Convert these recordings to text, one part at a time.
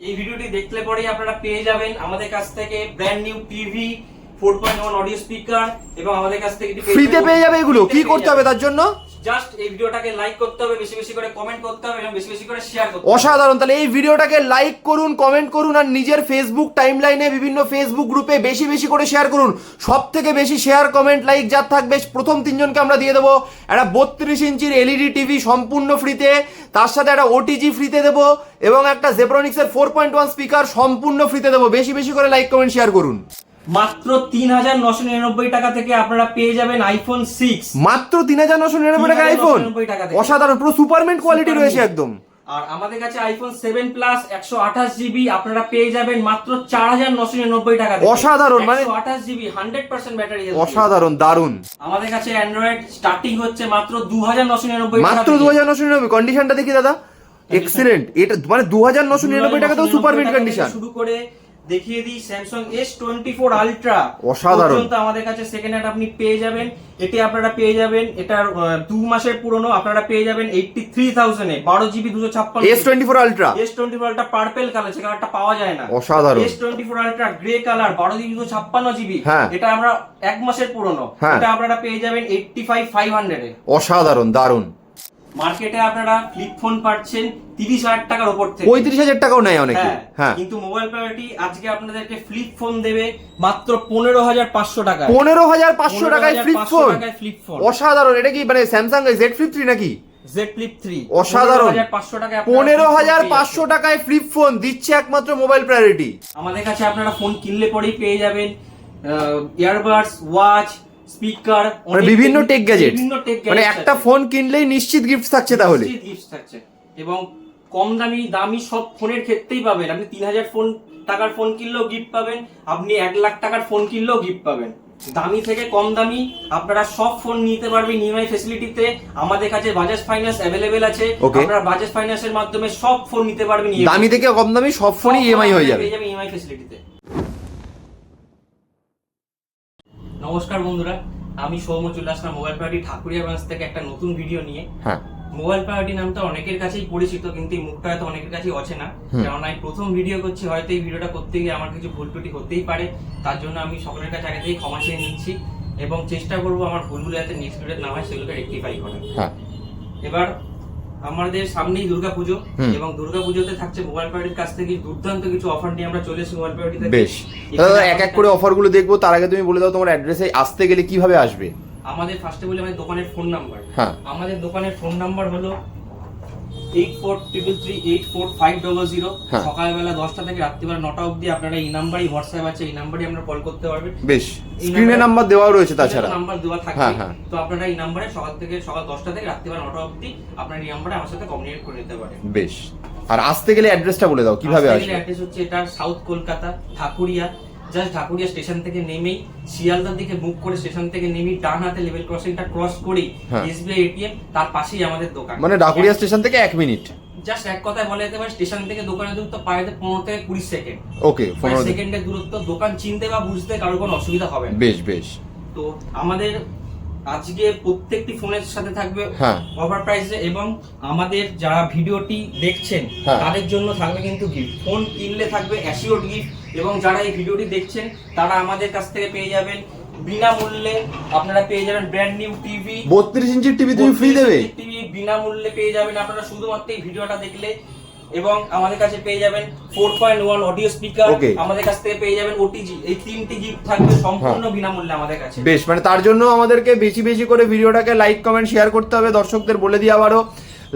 এই ভিডিওটি দেখলে পরেই আপনারা পেয়ে যাবেন আমাদের কাছ থেকে brand new TV four point one audio speaker এবং আমাদের কাছ থেকে ফ্রিতে পেয়ে যাবে এগুলো। কি করতে হবে তার জন্য? অসাধারণ, তাহলে এই ভিডিওটাকে লাইক করুন কমেন্ট করুন আর নিজের ফেসবুক টাইমলাইনে বিভিন্ন ফেসবুক গ্রুপে বেশি বেশি করে শেয়ার করুন। সব থেকে বেশি শেয়ার কমেন্ট লাইক যার থাকবে, প্রথম তিনজনকে আমরা দিয়ে দেবো। একটা বত্রিশ ইঞ্চির এলইডি টিভি সম্পূর্ণ ফ্রিতে তার সাথে একটা ওটিজি ফ্রিতে দেবো এবং একটা জেব্রনিক্সের ফোর পয়েন্ট ওয়ান স্পিকার সম্পূর্ণ ফ্রিতে দেবো। বেশি বেশি করে লাইক কমেন্ট শেয়ার করুন। মাত্র তিন হাজার নশো নিরানব্বই টাকা থেকে আপনারা পেয়ে যাবেন আইফোন সিক্স মাত্র তিন হাজার নশো নিরানব্বই টাকা আইফোন 3,999 টাকা থেকে। অসাধারণ পুরো সুপারমেন্ট কোয়ালিটি রয়েছে একদম। আর আমাদের কাছে আইফোন সেভেন প্লাস একশো আঠাশ জিবি আপনারা পেয়ে যাবেন মাত্র চার হাজার নশো নিরানব্বই টাকা অসাধারণ, মানে- আঠাশ জিবি হান্ড্রেড পার্সেন্ট ব্যাটারি অসাধারণ দারুণ আমাদের কাছে অ্যান্ড্রয়েড স্টার্টিং হচ্ছে মাত্র দু হাজার নশো নিরানব্বই মাত্র দু হাজার নশো নিরানব্বই কন্ডিশনটা দেখি দাদা। এক্সিলেন্ট এটা মানে দু হাজার নশো নিরানব্বই টাকা তো সুপারমেন্ট কন্ডিশন শুরু করে দেখিয়ে দিই Samsung S twenty four ultra অসাধারণ। আমাদের কাছে সেকেন্ড হ্যান্ড আপনি পেয়ে যাবেন। এটি আপনারা পেয়ে যাবেন। এটার দু মাসের পুরনো আপনারা পেয়ে যাবেন এইটটি থ্রি থাউজেন্ডে বারো জিবি দুশো ছাপ্পান্ন S twenty four ultra S twenty four ultra purple colour সে কালারটা পাওয়া যায় না। অসাধারণ। S twenty four ultra grey colour বারো জিবি দুশো ছাপ্পান্ন জিবি। হ্যাঁ। এটা আমরা এক মাসের পুরনো। হ্যাঁ। এটা আপনারা পেয়ে যাবেন এইটটি ফাইভ ফাইভ হান্ড্রেডে অসাধারণ দারুণ। মার্কেটে আপনারা ফ্লিপ ফোন পাচ্ছেন তিরিশ হাজার টাকার উপর থেকে। পঁয়ত্রিশ হাজার টাকাও নেয় অনেকে। হ্যাঁ হ্যাঁ। কিন্তু মোবাইল প্রায়োরিটি আজকে আপনাদেরকে ফ্লিপ ফোন দেবে মাত্র পনেরো হাজার পাঁচশো টাকা পনেরো হাজার পাঁচশো টাকায় ফ্লিপ ফোন ফ্লিপ ফোন অসাধারণ। এটা কি মানে স্যামসাং জেড ফ্লিপ থ্রি নাকি? জেড ফ্লিপ থ্রি অসাধারণ। পনেরো হাজার পাঁচশো টাকায় ফ্লিপ ফোন দিচ্ছে একমাত্র মোবাইল প্রায়োরিটি আমাদের কাছে আপনারা ফোন কিনলে পরেই পেয়ে যাবেন ইয়ারবাডস ওয়াচ স্পিকার মানে বিভিন্ন টেক গ্যাজেট মানে একটা ফোন কিনলেই নিশ্চিত গিফট থাকছে তাহলে। গিফট থাকছে। এবং কম দামি দামি সব ফোনের ক্ষেত্রেই পাবেন। আপনি তিন হাজার ফোন টাকার ফোন কিনলেও গিফট পাবেন। আপনি এক লাখ টাকার ফোন কিনলেও গিফট পাবেন। দামি থেকে কম দামি আপনারা সব ফোন নিতে পারবেন ইএমআই ফেসিলিটিতে আমাদের কাছে বাজাজ ফাইন্যান্স অ্যাভেলেবেল আছে। আপনারা বাজাজ ফাইন্যান্সের মাধ্যমে সব ফোন নিতে পারবেন দামি থেকে কম দামি সব ফোনই ইএমআই হয়ে যাবে। ইএমআই ফেসিলিটিতে নমস্কার বন্ধুরা আমি সৌম্য চলে আসলাম মোবাইল পার্টি ঠাকুরিয়া ব্রাঞ্চ থেকে একটা নতুন ভিডিও নিয়ে। হ্যাঁ। মোবাইল প্রায়োরিটি নামটা অনেকের কাছেই পরিচিত কিন্তু এই মুখটা হয়তো অনেকের কাছেই অচেনা। কারণ আমি প্রথম ভিডিও করছি হয়তো এই ভিডিওটা করতে গিয়ে আমার কিছু ভুল ত্রুটি হতেই পারে। তার জন্য আমি সকলের কাছে আগে থেকেই ক্ষমা চেয়ে নিচ্ছি এবং চেষ্টা করব আমার ভুলগুলো যাতে নেক্সট ভিডিও না হয় সেগুলোকে রেক্টিফাই করার। হ্যাঁ। এবার আমাদের সামনেই দুর্গা পুজো এবং দুর্গা পুজোতে থাকছে মোবাইল পার্টির কাছ থেকে দুর্দান্ত কিছু অফার নিয়ে আমরা চলে এসেছি মোবাইল পার্টিতে বেশ। দাদা এক এক করে অফারগুলো দেখব তার আগে তুমি বলে দাও তোমার অ্যাড্রেসে আসতে গেলে কীভাবে আসবে? আমাদের ফার্স্টে বলি আমাদের দোকানের ফোন নাম্বার হ্যাঁ। আমাদের দোকানের ফোন নাম্বার হলো সকালবেলা দশটা থেকে রাত্রিবেলা নটা অবধি আপনারা এই নাম্বারই হোয়াটসঅ্যাপ আছে এই নাম্বারই আমরা কল করতে পারবেন। বেশ স্ক্রিনে নাম্বার দেওয়াও রয়েছে তাছাড়া। নাম্বার দেওয়া থাকে হ্যাঁ, হ্যাঁ। তো আপনারা এই নাম্বারে সকাল থেকে সকাল দশটা থেকে রাত্রিবেলা নটা অবধি আপনার এই নাম্বারে আমার সাথে কমিউনিকেট করে নিতে পারেন। বেশ। আর আসতে গেলে অ্যাড্রেসটা বলে দাও কীভাবে আসবে? অ্যাড্রেস হচ্ছে এটা south Kolkata Thakuria just Dhakuria station থেকে নেমেই শিয়ালদার দিকে মুখ করে স্টেশন থেকে নেমেই ডান হাতে লেভেল ক্রসিংটা ক্রস করেই হ্যাঁ। এসবিআই এটিএম তার পাশেই আমাদের দোকান। মানে ঢাকুরিয়া স্টেশন থেকে এক মিনিট জাস্ট এক কথায় বলা যেতে পারে স্টেশন থেকে দোকানের দূরত্ব পায়ে পনেরো থেকে কুড়ি সেকেন্ড ওকে পনেরো সেকেন্ডের দূরত্ব দোকান চিনতে বা বুঝতে কারোর কোনো অসুবিধা হবে না। বেশ বেশ। তো আমাদের আজকে প্রত্যেকটি ফোনের সাথে থাকবে হ্যাঁ। অফার প্রাইসে এবং আমাদের যারা ভিডিওটি দেখছেন হ্যাঁ। তাদের জন্য থাকবে কিন্তু গিফট ফোন কিনলে থাকবে অ্যাসিওর গিফট এবং যারা এই ভিডিওটি দেখছেন তারা আমাদের কাছ থেকে পেয়ে যাবেন। বিনামূল্যে আপনারা পেয়ে যাবেন ব্র্যান্ড নিউ টিভি বত্রিশ ইঞ্চির টিভি তুমি ফ্রি দেবে? টিভি বিনামূল্যে পেয়ে যাবেন। আপনারা শুধুমাত্র এই ভিডিওটা দেখলে এবং আমাদের কাছে পেয়ে যাবেন four point one audio speaker আমাদের কাছ থেকে পেয়ে যাবেন ওটিজি এই তিনটি গিফট থাকবে সম্পূর্ণ বিনামূল্যে আমাদের কাছে। বেশ মানে তার জন্য আমাদেরকে বেশি বেশি করে ভিডিওটাকে লাইক কমেন্ট শেয়ার করতে হবে। দর্শকদের বলে দিই আবারও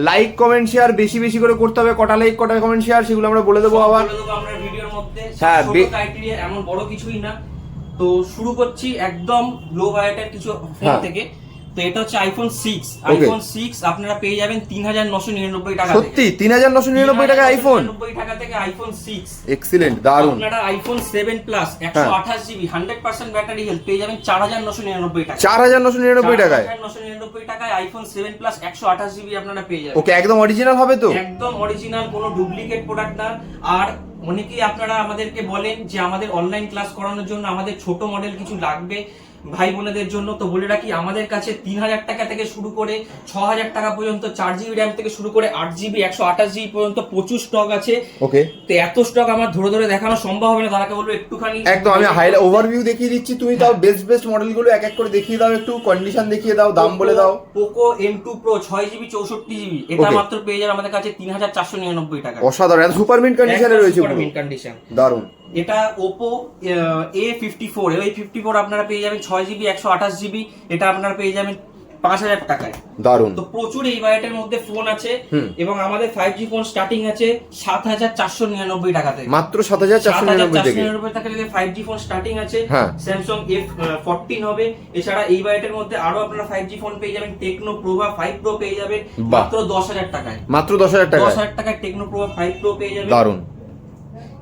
লাইক কমেন্ট শেয়ার বেশি বেশি করে করতে হবে। কটা লাইক কটা কমেন্ট শেয়ার সেগুলো আমরা বলে দেবো আবার। ভিডিওর মধ্যে। হ্যাঁ, এমন বড় কিছুই না। তো শুরু করছি একদম লো বাজেটের কিছু ফোন হ্যাঁ। থেকে। তো এটা হচ্ছে আইফোন সিক্স আইফোন সিক্স আপনারা পেয়ে যাবেন তিন হাজার নশো নিরানব্বই টাকা সত্যি তিন হাজার নশো নিরানব্বই টাকা আইফোন নিরানব্বই টাকা থেকে আইফোন সিক্স এক্সিলেন্ট দারুণ আপনারা আইফোন সেভেন প্লাস একশো আঠাশ GB hundred percent battery health পেয়ে যাবেন চার হাজার নশো নিরানব্বই টাকা চার হাজার নশো নিরানব্বই টাকায়? নশো নিরানব্বই টাকায় আইফোন সেভেন প্লাস একশো আঠাশ জিবি আপনারা পেয়ে যাবেন। ওকে একদম অরিজিনাল হবে তো? একদম অরিজিনাল কোনো ডুপ্লিকেট প্রোডাক্ট না। আর অনেকেই আপনারা আমাদেরকে বলেন যে আমাদের অনলাইন ক্লাস করানোর জন্য আমাদের ছোট মডেল কিছু লাগবে। ভাই বোনেদের জন্য তো বলে রাখি আমাদের কাছে তিন হাজার টাকা থেকে শুরু করে ছ হাজার টাকা পর্যন্ত চার জিবি র্যাম থেকে শুরু করে আট জিবি একশো আঠাশ জিবি পর্যন্ত প্রচুর স্টক আছে। ওকে তো এত স্টক আমার ধরে ধরে দেখানো সম্ভব হবে না তারাকে বলব একটুখানি। একদম আমি হাই ওভারভিউ দেখিয়ে দিচ্ছি তুমি তাও বেস্ট বেস্ট মডেলগুলো এক এক করে দেখিয়ে দাও একটু কন্ডিশন দেখিয়ে দাও দাম বলে দাও। পোকো এম টু প্রো ছয় জিবি চৌষট্টি জিবি এটা মাত্র পেয়ে যাবে আমাদের কাছে তিন হাজার চারশো নিরানব্বই টাকা। অসাধারণ সুপার মিন্ট কন্ডিশনে রয়েছে পুরো। কন্ডিশন দারুণ এটা ওপো এ ফিফটি ফোর এই ফিফটি ফোর আপনারা পেয়ে যাবেন ছয় জিবি একশো আঠাশ জিবি এটা আপনারা পেয়ে যাবেন পাঁচ হাজার টাকায়। দারুণ তো প্রচুর এই বাজেটের মধ্যে ফোন আছে এবং আমাদের ফাইভ জি ফোন স্টার্টিং আছে সাত হাজার চারশো নিরানব্বই টাকা থেকে। মাত্র সাত হাজার চারশো নিরানব্বই টাকা থেকে ফাইভ জি ফোন স্টার্টিং আছে। স্যামসাং এফ ফোরটিন হবে। এছাড়া এই বাজেটের মধ্যে আরও আপনারা ফাইভ জি ফোন পেয়ে যাবেন। টেকনো প্রোভা ফাইভ প্রো পেয়ে যাবেন মাত্র দশ হাজার টাকায়। মাত্র দশ হাজার টাকা দশ হাজার টাকায় টেকনো প্রোভা ফাইভ প্রো পেয়ে যাবেন। দারুণ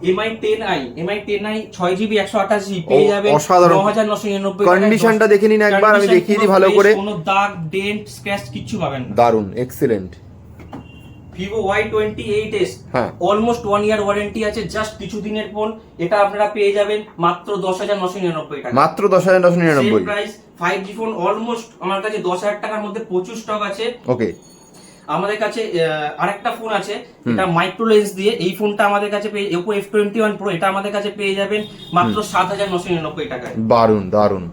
Mi ten I Mi ten I ছয় জিবি একশো আঠাশ জিবি পেয়ে যাবেন। অসাধারণ। ন হাজার নশো নিরানব্বই Conditionটা দেখে নিন একবার, আমি দেখিয়ে দিই ভালো করে। কোনো দাগ ডেন্ট স্ক্র্যাচ পাবেন না। দারুণ excellent Vivo Y twenty eight S. Almost one year warranty আছে জাস্ট কিছু দিনের ফোন এটা আপনারা পেয়ে যাবেন মাত্র দশ হাজার নশো নিরানব্বই টাকা মাত্র দশ হাজার নশো নিরানব্বই। Price five G phone almost আমার কাছে দশ হাজার টাকার মধ্যে প্রচুর স্টক আছে। ওকে আমাদের কাছে আরেকটা ফোন আছে। এটা মাইক্রো লেন্স দিয়ে। এই ফোনটা আমাদের কাছে পেয়ে Oppo F twenty one pro এটা আমাদের কাছে পেয়ে যাবেন মাত্র সাত হাজার নশো নিরানব্বই টাকায়। দারুণ দারুণ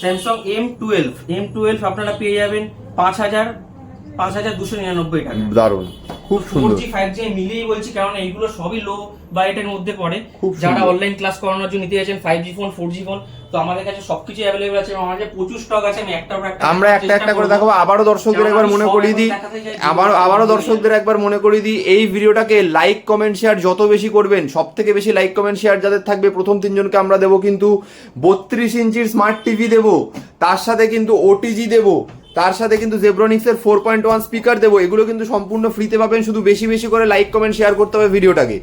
Samsung M twelve M twelve আপনারা পেয়ে যাবেন পাঁচ হাজার পাঁচ হাজার দুশো নিরানব্বই টাকা। দারুণ খুব সুন্দর। জি ফাইভ জি মিলিয়ে বলছি কারণ এইগুলো সবই লো বাজেটের মধ্যে পড়ে। যারা অনলাইন ক্লাস করানোর জন্য নিতে যাচ্ছেন five G phone four G phone তো আমাদের কাছে সবকিছু অ্যাভেলেবল আছে এবং আমাদের প্রচুর স্টক আছে। আমি একটা একটা আমরা একটা একটা করে দেখাবো আবারও দর্শকদের একবার মনে করিয়ে দিই। আবার আবারও দর্শকদের একবার মনে করিয়ে দিই এই ভিডিওটাকে লাইক কমেন্ট শেয়ার যত বেশি করবেন সব থেকে বেশি লাইক কমেন্ট শেয়ার যাদের থাকবে প্রথম তিনজনকে আমরা দেবো কিন্তু বত্রিশ ইঞ্চির স্মার্ট টিভি দেবো তার সাথে কিন্তু ওটিজি দেবো তার সাথে কিন্তু জেব্রনিক্সের ফোর পয়েন্ট ওয়ান স্পিকার দেবো। এগুলো কিন্তু সম্পূর্ণ ফ্রিতে পাবেন। শুধু বেশি বেশি করে লাইক কমেন্ট শেয়ার করতে হবে ভিডিওটাকে।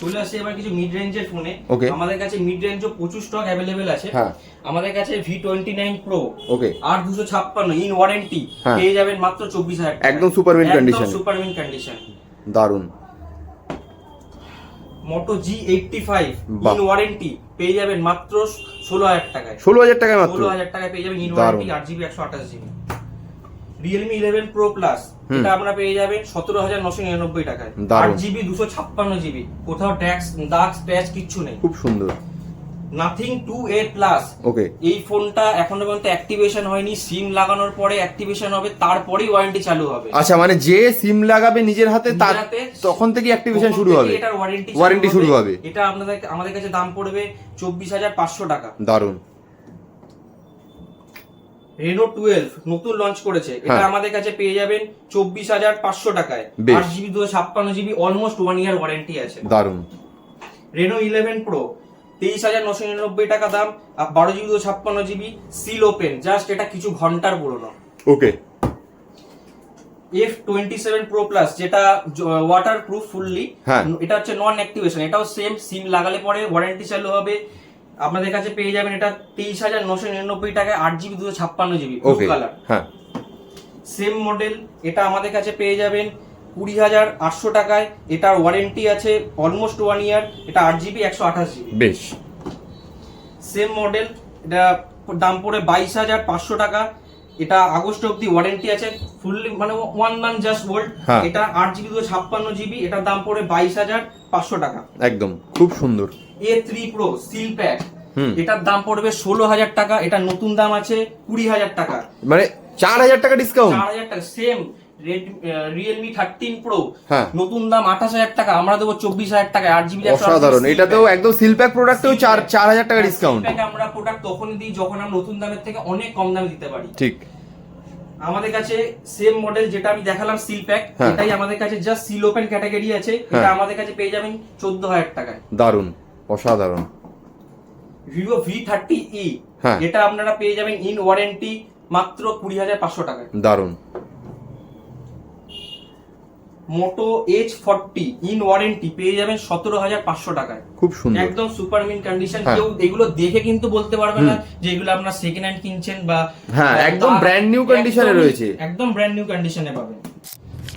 চলে আসে এবার কিছু মিড রেঞ্জের ফোনে Okay. আমাদের কাছে মিড রেঞ্জও প্রচুর স্টক অ্যাভেলেবেল আছে। হ্যাঁ। আমাদের কাছে V twenty nine pro okay আর দুশো ছাপ্পান্ন ইন ওয়ারেন্টি হ্যাঁ। পেয়ে যাবেন মাত্র চব্বিশ হাজার একদম mint condition এ। সুপার মিন কন্ডিশন দারুণ Moto G eighty five in warranty পেয়ে যাবেন মাত্র ষোলো হাজার টাকায়। ষোলো হাজার টাকায় মাত্র। ষোলো হাজার টাকায় পেয়ে যাবেন ইন ওয়ারেন্টি আট জিবি একশো আঠাশ GB Realme eleven pro plus এটা আমরা পেয়ে যাবেন সতেরো হাজার নশো নিরানব্বই টাকায়। আট জিবি দুশো ছাপ্পান্ন জিবি কোথাও ট্যাক্স দাগ স্ক্র্যাচ কিচ্ছু নেই। খুব সুন্দর। Nothing two A plus okay এই ফোনটা এখনও পর্যন্ত অ্যাক্টিভেশন হয়নি সিম লাগানোর পরে অ্যাক্টিভেশন হবে তারপরেই ওয়ারেন্টি চালু হবে। আচ্ছা মানে যে সিম লাগাবে নিজের হাতে তার তখন থেকে অ্যাক্টিভেশন শুরু হবে। এটার ওয়ারেন্টি ওয়ারেন্টি শুরু হবে। এটা আপনাদের আমাদের কাছে দাম পড়বে চব্বিশ হাজার পাঁচশো টাকা। দারুণ রেনো টুয়েলভ নতুন লঞ্চ করেছে। এটা হ্যাঁ। আমাদের কাছে পেয়ে যাবেন চব্বিশ হাজার পাঁচশো টাকায়। আট জিবি দুশো ছাপ্পান্ন GB almost one year warranty আছে। দারুণ রেনো ইলেভেন প্রো তেইশ হাজার নশো নিরানব্বই টাকা দাম আর বারো জিবি দুশো ছাপ্পান্ন জিবি সিল ওপেন জাস্ট এটা কিছু ঘণ্টার পুরনো। Okay. F twenty seven pro plus যেটা ওয়াটার প্রুফ ফুললি। এটা হচ্ছে নন অ্যাক্টিভেশন এটাও সেম সিম লাগালে পরে ওয়ারেন্টি চালু হবে। আপনাদের কাছে পেয়ে যাবেন এটা তেইশ হাজার নশো নিরানব্বই টাকায় আট জিবি দুশো ছাপ্পান্ন জিবি ব্লু কালার হ্যাঁ। সেম মডেল এটা আমাদের কাছে পেয়ে যাবেন কুড়ি হাজার আটশো টাকায়। এটার ওয়ারেন্টি আছে অলমোস্ট ওয়ান ইয়ার এটা আট জিবি একশো আঠাশ জিবি। বেশ। সেম মডেল এটা দাম পড়ে বাইশ হাজার পাঁচশো টাকা। এটা আগস্ট অব্দি ওয়ারেন্টি আছে ফুললি মানে ওয়ান মান্থ জাস্ট ওল্ড। এটা আট জিবি দুশো ছাপ্পান্ন জিবি এটার দাম পড়ে বাইশ হাজার পাঁচশো টাকা। একদম খুব সুন্দর। A three pro seal pack এটার দাম পড়বে ষোলো হাজার টাকা এটা নতুন দাম আছে কুড়ি হাজার টাকা। মানে চার হাজার টাকা ডিসকাউন্ট চার হাজার টাকা সেম রিয়েলমি থার্টিন প্রো। নতুন দাম আঠাশ হাজার টাকা আমরা দেবো চব্বিশ হাজার টাকা আট জিবি অসাধারণ। এটাতেও একদম সিলপ্যাক প্রোডাক্টেও চার চার হাজার টাকা ডিসকাউন্ট আমরা প্রোডাক্ট তখনই দিই যখন আমরা নতুন দামের থেকে অনেক কম দামে দিতে পারি। ঠিক। আমাদের কাছে সেম মডেল যেটা আমি দেখালাম সিল প্যাক। এটাই আমাদের কাছে জাস্ট সিল ওপেন ক্যাটাগরি আছে। এটা হ্যাঁ। আমাদের কাছে পেয়ে যাবেন চোদ্দ হাজার টাকায়। দারুণ অসাধারণ। ভিভো ভি থার্টি ই হ্যাঁ। এটা আপনারা পেয়ে যাবেন ইন ওয়ারেন্টি মাত্র কুড়ি হাজার পাঁচশো টাকায় দারুণ Moto H forty in warranty পেয়ে যাবেন সতেরো হাজার পাঁচশো টাকায়। খুব সুন্দর। একদম সুপার মিন কন্ডিশন। কেউ এগুলো দেখে কিন্তু বলতে পারবে না যে এগুলো আপনার সেকেন্ড হ্যান্ড কিনছেন বা হ্যাঁ, একদম ব্র্যান্ড নিউ একদমই- রয়েছে। একদম ব্র্যান্ড নিউ কন্ডিশনে পাবেন।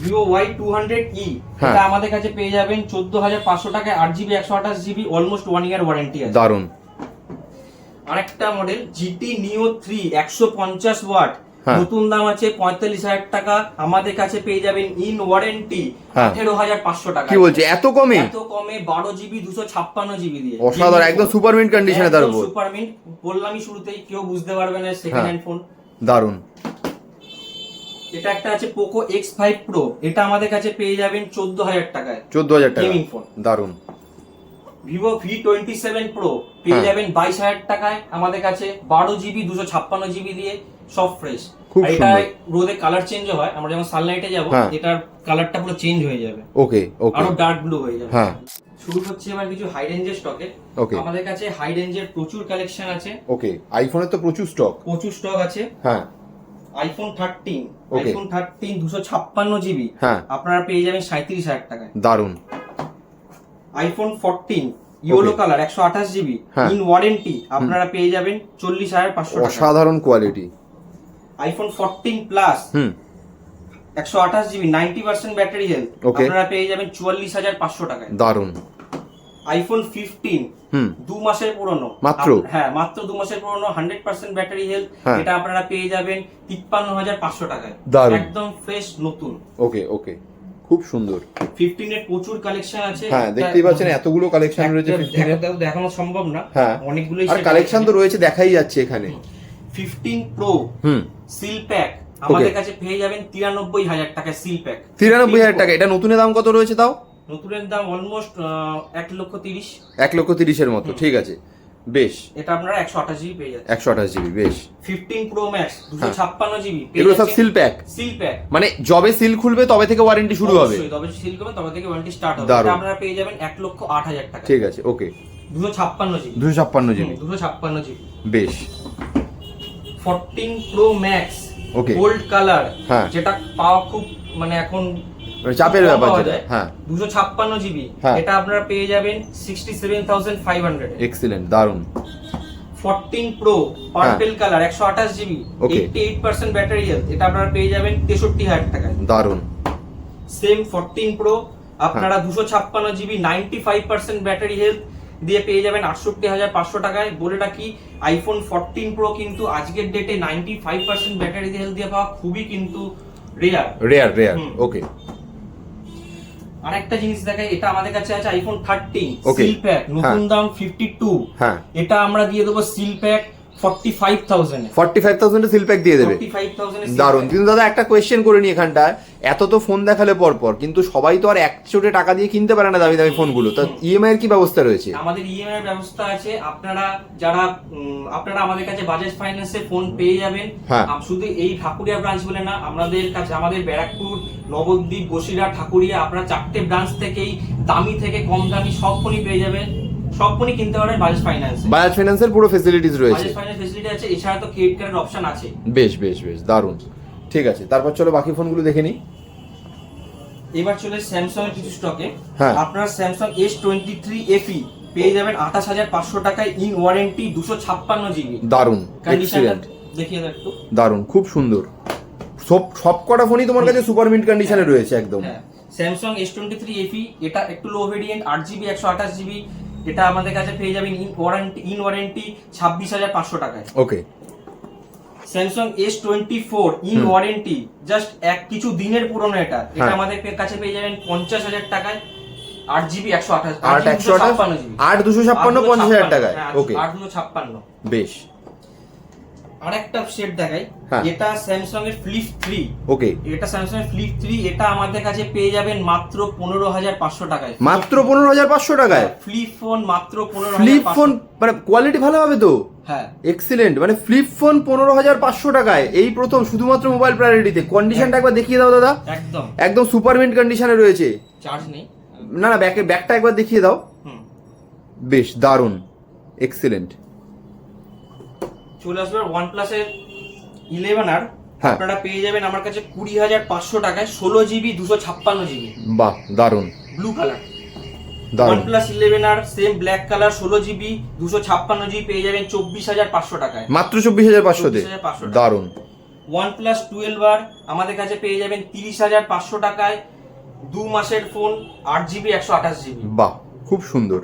Vivo Y two hundred E. এটা আমাদের কাছে পেয়ে যাবেন চোদ্দ হাজার পাঁচশো টাকায় আট জিবি একশো আঠাশ GB almost one year warranty আছে। দারুণ আরেকটা মডেল জিটি নিও থ্রি একশো পঞ্চাশ ওয়াট হ্যাঁ। নতুন দাম আছে পঁয়তাল্লিশ হাজার টাকা। আমাদের কাছে পেয়ে যাবেন ইন ওয়ারেন্টি হ্যাঁ। আঠেরো হাজার পাঁচশো টাকা। কি বলছে? এত কমে এত কমে বারো জিবি দুশো ছাপ্পান্ন জিবি দিয়ে। অসাধারণ একদম সুপার মিন্ট কন্ডিশনে তার উপর সুপার মিন্ট। বললামই শুরুতেই কেউ বুঝতে পারবে না সেকেন্ড হ্যাঁ। হ্যান্ড ফোন দারুণ এটা একটা আছে পোকো এক্স ফাইভ প্রো এটা আমাদের কাছে পেয়ে যাবেন চোদ্দ হাজার টাকায়। চোদ্দ হাজার টাকা। গেমিং ফোন দারুণ Vivo V twenty seven pro পেয়ে হ্যাঁ। যাবেন বাইশ হাজার টাকায় আমাদের কাছে। বারো জিবি দুশো ছাপ্পান্ন জিবি দিয়ে সব ফ্রেশ এটা রোদে কালার চেঞ্জ হয়। আমরা যখন সানলাইটে যাব হ্যাঁ। এটার কালারটা পুরো চেঞ্জ হয়ে যাবে। ওকে ওকে। আরও ডার্ক ব্লু হয়ে যাবে। হ্যাঁ। শুরু হচ্ছে এবার কিছু হাই রেঞ্জের স্টকে Okay. আমাদের কাছে হাই রেঞ্জের প্রচুর কালেকশন আছে। ওকে। আইফোনের তো প্রচুর স্টক প্রচুর স্টক আছে। হ্যাঁ। আইফোন থার্টিন আইফোন থার্টিন দুশো ছাপ্পান্ন জিবি হ্যাঁ। আপনারা পেয়ে যাবেন সাঁত্রিশ হাজার টাকায়। দারুণ আইফোন ফোরটিন ইয়েলো কালার একশো আঠাশ জিবি। ইন ওয়ারেন্টি আপনারা পেয়ে যাবেন চল্লিশ হাজার পাঁচশো টাকা। অসাধারণ quality iPhone fourteen plus hmm. একশো আঠাশ GB ninety percent battery health আপনারা পেয়ে যাবেন চুয়াল্লিশ হাজার পাঁচশো টাকায়। দারুণ আইফোন ফিফটিন দু মাসের পুরনো। মাত্র? হ্যাঁ মাত্র দু মাসের পুরনো হান্ড্রেড পার্সেন্ট ব্যাটারি হেলথ। এটা আপনারা পেয়ে যাবেন তিপ্পান্ন হাজার পাঁচশো টাকায়। একদম ফ্রেশ নতুন। ওকে ওকে। খুব সুন্দর। ফিফটিন এর প্রচুর কালেকশন আছে। হ্যাঁ দেখতেই পাচ্ছেন এতগুলো কালেকশন রয়েছে একটা 15 এর। দেখানো সম্ভব না। হ্যাঁ। অনেকগুলোই আর কালেকশন তো রয়েছে দেখাই যাচ্ছে এখানে। Fifteen pro hmm. Seal pack আমাদের কাছে পেয়ে যাবেন তিরানব্বই হাজার টাকা সিল প্যাক তিরানব্বই হাজার টাকা। এটা নতুনের দাম কত রয়েছে তাও? নতুনের দাম অলমোস্ট এক লক্ষ তিরিশ। এক লক্ষ তিরিশের মতো ঠিক আছে। বেশ। এটা আপনারা একশো আঠাশ জিবি পেয়ে যাচ্ছেন একশো আঠাশ জিবি বেশ। ফিফটিন প্রো ম্যাক্স দুশো। ছাপ্পান্ন জিবি। এগুলো সব সিল প্যাক। Seal pack. মানে জবে সিল খুলবে তবে থেকে ওয়ারেন্টি শুরু হবে। তবে সিল করবেন তবে থেকে ওয়ারেন্টি স্টার্ট হবে। এটা আপনারা পেয়ে যাবেন এক লক্ষ আট হাজার টাকা। ঠিক আছে ওকে দুশো ছাপ্পান্ন জিবি। দুশো ছাপ্পান্ন জিবি। দুশো ছাপ্পান্ন জিবি। বেশ। Fourteen pro max Okay. Gold colour হ্যাঁ। যেটা পাওয়া খুব মানে এখন চাপের ব্যাপার যেটা যায়। হ্যাঁ। দুশো ছাপ্পান্ন জিবি। হ্যাঁ। এটা আপনারা পেয়ে যাবেন sixty seven thousand five hundred excellent দারুণ ফোরটিন প্রো পার্পেল কালার একশো আঠাশ GB. Eighty eight percent battery health এটা আপনারা পেয়ে যাবেন তেষট্টি হাজার টাকায়। দারুণ সেম ফোরটিন প্রো। আপনারা দুশো ছাপ্পান্ন GB ninety five percent battery health দিয়ে পেয়ে যাবেন আটষট্টি হাজার পাঁচশো টাকায়। বলে রাখি আইফোন ফোরটিন প্রো কিন্তু আজকের ডেটে ninety five percent battery health দিয়ে পাওয়া খুবই কিন্তু রেয়ার রেয়ার রেয়ার ওকে আরেকটা জিনিস দেখাই এটা আমাদের কাছে আছে আইফোন থার্টিন সিল প্যাক নতুন দাম ফিফটি টু হ্যাঁ। এটা আমরা দিয়ে দেবো seal pack forty five thousand seal pack দিয়ে দেবে। দারুণ কিন্তু দাদা একটা কোয়েশ্চেন করে নি এখানটায়। এত তো ফোন দেখালে পর পর কিন্তু সবাই তো আর এক চোটে টাকা দিয়ে কিনতে পারে না দামি দামি ফোনগুলো তা ইএমআই এর কি ব্যবস্থা রয়েছে? আমাদের ইএমআই ব্যবস্থা আছে। আপনারা যারা আপনারা আমাদের কাছে বাজাজ ফাইন্যান্সে ফোন পেয়ে যাবেন। হ্যাঁ। শুধু এই ঠাকুরিয়া ব্রাঞ্চ বলে না আমাদের কাছে আমাদের ব্যারাকপুর নবদ্বীপ ঠাকুরিয়া আপনারা চারটে ব্রাঞ্চ থেকেই দামি থেকে কম দামি সব ফোনই পেয়ে যাবেন। সব ফোনই কিনতে পারেন বাজাজ ফাইন্যান্স বাজাজ ফাইন্যান্সের পুরো ফেসিলিটিস রয়েছে। বাজাজ ফাইন্যান্স ফেসিলিটি আছে এছাড়া তো ক্রেডিট কার্ডের অপশন আছে। বেশ বেশ বেশ দারুণ ঠিক আছে তারপর চলো বাকি ফোনগুলো দেখে নিই। এবার চলে স্যামসাং এর কিছু স্টকে হ্যাঁ। আপনারা Samsung S twenty three FE পেয়ে যাবেন আঠাশ হাজার পাঁচশো টাকায় ইন ওয়ারেন্টি দুশো ছাপ্পান্ন জিবি দারুণ দেখিয়ে একটু। দারুণ খুব সুন্দর। সব সব কটা ফোনই তোমার কাছে সুপার মিন্ট কন্ডিশনে রয়েছে একদম। Samsung S twenty three FE এটা একটু লো ভেরিয়েন্ট আট জিবি একশো আঠাশ জিবি এটা আমাদের কাছে পেয়ে যাবেন ইন ওয়ারেন্টি ইন ওয়ারেন্টি ছাব্বিশ হাজার পাঁচশো টাকায়। Okay Samsung S twenty four in warranty just এক কিছু দিনের পুরনো এটা। এটা হ্যাঁ। আমাদের কাছে পেয়ে যাবেন পঞ্চাশ হাজার টাকায়। আট জিবি একশো আঠাশ আট একশো আট দুশো ছাপ্পান্ন পঞ্চাশ হাজার টাকায়। ওকে আট দুশো ছাপ্পান্ন। বেশ। আরেকটা সেট দেখাই। হ্যাঁ। এটা স্যামসাং এর ফ্লিপ থ্রি ওকে এটা স্যামসাং এর ফ্লিপ থ্রি এটা আমাদের কাছে পেয়ে যাবেন মাত্র পনেরো হাজার পাঁচশো টাকায়। মাত্র পনেরো হাজার পাঁচশো টাকায়? ফ্লিপ ফোন মাত্র পনেরো ফ্লিপ ফোন মানে কোয়ালিটি ভালো হবে তো? হ্যাঁ। এক্সিলেন্ট মানে ফ্লিপ ফোন পনেরো হাজার পাঁচশো টাকায়। এই প্রথম শুধুমাত্র মোবাইল প্রায়োরিটিতে কন্ডিশনটা একবার দেখিয়ে দাও দাদা। একদম। একদম সুপার মিন্ট কন্ডিশনে রয়েছে। চার্জ নেই। না না ব্যাকে ব্যাকটা একবার দেখিয়ে দাও। বেশ দারুণ। এক্সিলেন্ট চলে আসবে ওয়ান প্লাসের ইলেভেন আর হ্যাঁ। আপনারা পেয়ে যাবেন আমার কাছে কুড়ি হাজার পাঁচশো টাকায় ষোলো জিবি দুশো ছাপ্পান্ন জিবি বাহ দারুণ। ব্লু কালার প্লাস ইলেভেন আর সেম ব্ল্যাক কালার ষোলো জিবি দুশো ছাপ্পান্ন জিবি পেয়ে যাবেন চব্বিশ হাজার পাঁচশো টাকায়। মাত্র চব্বিশ হাজার 24,500। দারুণ। ওয়ান প্লাস টুয়েলভ আর আমাদের কাছে পেয়ে যাবেন তিরিশ হাজার পাঁচশো টাকায় দু মাসের ফোন আট জিবি একশো আঠাশ জিবি বাহ খুব সুন্দর।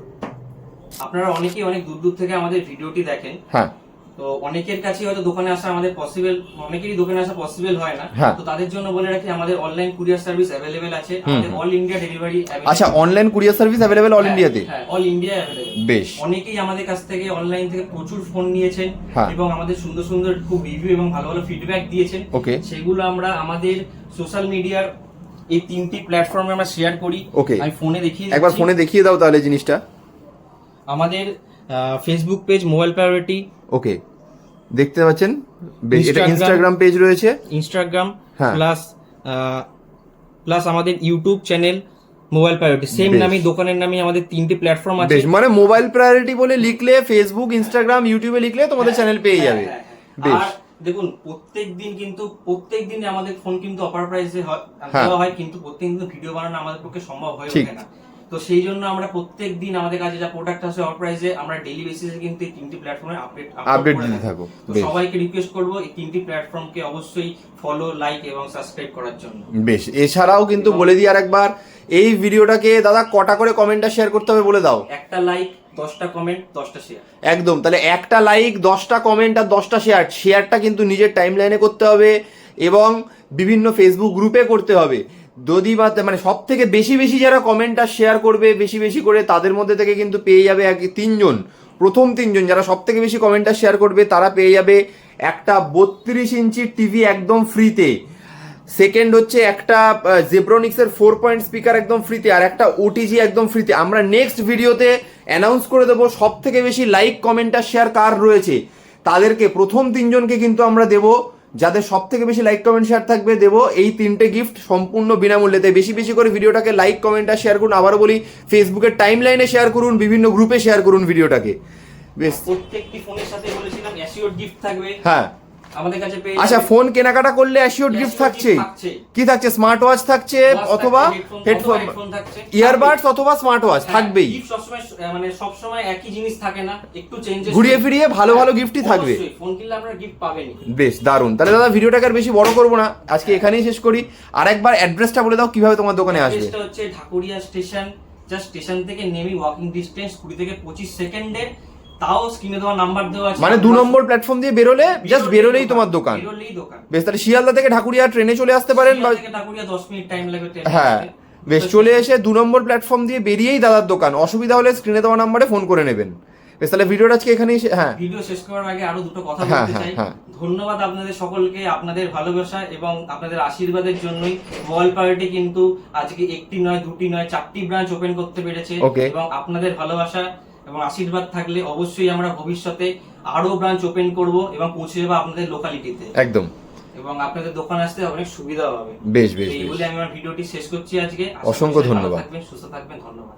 আপনারা অনেকেই অনেক দূর দূর থেকে আমাদের ভিডিওটি দেখেন। হ্যাঁ। তো অনেকের কাছে হয়তো দোকানে আসা আমাদের পসিবল অনেকেরই দোকানে আসা পসিবল হয় না। হ্যাঁ। তো তাদের জন্য বলে রাখি আমাদের অনলাইন কুরিয়ার সার্ভিস অ্যাভেলেবেল আছে। আমাদের অল ইন্ডিয়া ডেলিভারি আচ্ছা online courier service available all ইন্ডিয়াতে হ্যাঁ অল ইন্ডিয়া অ্যাভেলেবেল বেশ। অনেকেই আমাদের কাছ থেকে অনলাইন থেকে প্রচুর ফোন নিয়েছেন হ্যাঁ। এবং আমাদের সুন্দর সুন্দর খুব রিভিউ এবং ভালো ভালো ফিডব্যাক দিয়েছেন। ওকে। সেগুলো আমরা আমাদের সোশ্যাল মিডিয়ার এই তিনটি প্ল্যাটফর্মে আমরা শেয়ার করি। ওকে। আমি ফোনে দেখিয়ে একবার ফোনে দেখিয়ে দাও তাহলে জিনিসটা। আমাদের Facebook page mobile priority okay দেখতে পাচ্ছেন এটা ইনস্টাগ্রাম পেজ রয়েছে ইনস্টাগ্রাম। প্লাস প্লাস আমাদের YouTube channel mobile priority same. নামে দোকানের নামে আমাদের তিনটি প্ল্যাটফর্ম আছে মানে মোবাইল প্রায়োরিটি বলে লিখলে ফেসবুক ইনস্টাগ্রাম ইউটিউবে লিখলে তোমাদের চ্যানেল পেয়ে হ্যাঁ, যাবে হ্যাঁ, হ্যাঁ। বেশ দেখুন প্রত্যেক দিন কিন্তু প্রত্যেক দিন আমাদের ফোন কিন্তু অফার প্রাইসে হ্যাঁ। দেওয়া হয় কিন্তু প্রত্যেক দিন ভিডিও বানানো আমাদের পক্ষে সম্ভব হয়ে। ওঠে না তো সেই জন্য আমরা প্রত্যেক দিন আমাদের কাছে যা প্রোডাক্ট আসে অফার প্রাইসে আমরা ডেলি বেসিসে কিন্তু এই তিনটি প্ল্যাটফর্মে আপডেট আপডেট দিতে থাকো। তো সবাইকে রিকোয়েস্ট করব এই তিনটি প্ল্যাটফর্মকে অবশ্যই ফলো লাইক এবং সাবস্ক্রাইব করার জন্য। বেশ। এছাড়াও কিন্তু বলে দিই আরেকবার এই ভিডিওটাকে দাদা কটা করে কমেন্টটা শেয়ার করতে হবে বলে দাও। একটা লাইক দশটা কমেন্ট দশটা শেয়ার একদম। তাহলে একটা লাইক দশটা কমেন্ট আর দশটা শেয়ার শেয়ারটা কিন্তু নিজের টাইম লাইনে করতে হবে এবং বিভিন্ন ফেসবুক গ্রুপে করতে হবে। যদি বা মানে সব থেকে বেশি বেশি যারা কমেন্ট আর শেয়ার করবে, বেশি বেশি করে তাদের মধ্যে থেকে কিন্তু পেয়ে যাবে এক তিনজন। প্রথম তিনজন যারা সব থেকে বেশি কমেন্টটা শেয়ার করবে, তারা পেয়ে যাবে একটা বত্রিশ ইঞ্চির টিভি একদম ফ্রিতে সেকেন্ড হচ্ছে একটা জেব্রোনিক্সের ফোর পয়েন্ট স্পিকার একদম ফ্রিতে আর একটা ওটিজি একদম ফ্রিতে আমরা নেক্সট ভিডিওতে অ্যানাউন্স করে দেবো সব থেকে বেশি লাইক কমেন্ট আর শেয়ার কার রয়েছে। তাদেরকে প্রথম তিনজনকে কিন্তু আমরা দেবো যাদের সব থেকে বেশি লাইক কমেন্ট শেয়ার থাকবে দেবো এই তিনটে গিফট সম্পূর্ণ বিনামূল্যে তাই বেশি বেশি করে ভিডিওটাকে লাইক কমেন্ট আর শেয়ার করুন। আবারও বলি ফেসবুকের টাইম লাইনে শেয়ার করুন বিভিন্ন গ্রুপে শেয়ার করুন ভিডিওটাকে। বেশ। প্রত্যেকটি ফোনের সাথে বলেছিলাম অ্যাসিওর গিফট থাকবে। হ্যাঁ। আমাদের কাছে আচ্ছা ফোন কেনাকাটা করলে অ্যাসিওর গিফট থাকছে। কি থাকছে? স্মার্ট ওয়াচ থাকছে অথবা হেডফোন। ইয়ারবাডস অথবা স্মার্ট ওয়াচ হ্যাঁ, থাকবেই। সবসময় মানে সবসময় একই জিনিস থাকে না একটু চেঞ্জেস ঘুরিয়ে ফিরিয়ে ভালো ভালো gift-ই থাকবে। ফোন কিনলে আপনারা গিফট পাবেনই। বেশ দারুণ তাহলে দাদা ভিডিওটাকে আর বেশি বড় করব না। আজকে এখানেই শেষ করি। আরেকবার অ্যাড্রেসটা বলে দাও কীভাবে তোমার দোকানে আসবে? হচ্ছে ঢাকুরিয়া স্টেশন জাস্ট স্টেশন থেকে নেমে ওয়াকিং ডিস্টেন্স কুড়ি থেকে পঁচিশ সেকেন্ডের তাও স্ক্রিনে দেওয়া নাম্বার দেওয়া আছে মানে দু নম্বর প্ল্যাটফর্ম দিয়ে বেরোলে জাস্ট বেরোলেই তোমার দোকান। বেরোলেই দোকান। বেশ তাহলে শিয়ালদা থেকে ঢাকুরিয়া ট্রেনে চলে আসতে পারেন বা ঢাকুরিয়া দশ মিনিট টাইম লাগবে ট্রেনে হ্যাঁ। বেশ চলে এসে দু নম্বর প্ল্যাটফর্ম দিয়ে বেরিয়েই দাদার দোকান। অসুবিধা হলে স্ক্রিনে দেওয়া নাম্বারে ফোন করে নেবেন। বেশ তাহলে ভিডিওটা আজকে এখানেই হ্যাঁ। ভিডিও শেষ করার আগে আরও দুটো কথা হ্যাঁ, বলতে হ্যাঁ, চাই। হ্যাঁ। ধন্যবাদ আপনাদের সকলকে আপনাদের ভালোবাসা এবং আপনাদের আশীর্বাদের জন্যই। মোবাইল পার্টি কিন্তু আজকে একটি নয় দুটি নয় চারটি ব্রাঞ্চ ওপেন করতে পেরেছে। এবং আপনাদের ভালোবাসা এবং আশীর্বাদ থাকলে অবশ্যই আমরা ভবিষ্যতে আরও ব্রাঞ্চ ওপেন করব এবং পৌঁছে যাব আপনাদের লোকালিটিতে একদম। এবং আপনাদের দোকান আসতে অনেক সুবিধা হবে। বেশ বেশ এই বলে আমি আমার ভিডিওটি শেষ করছি আজকে। অসংখ্য ধন্যবাদ। থাকবেন সুস্থ থাকবেন ধন্যবাদ।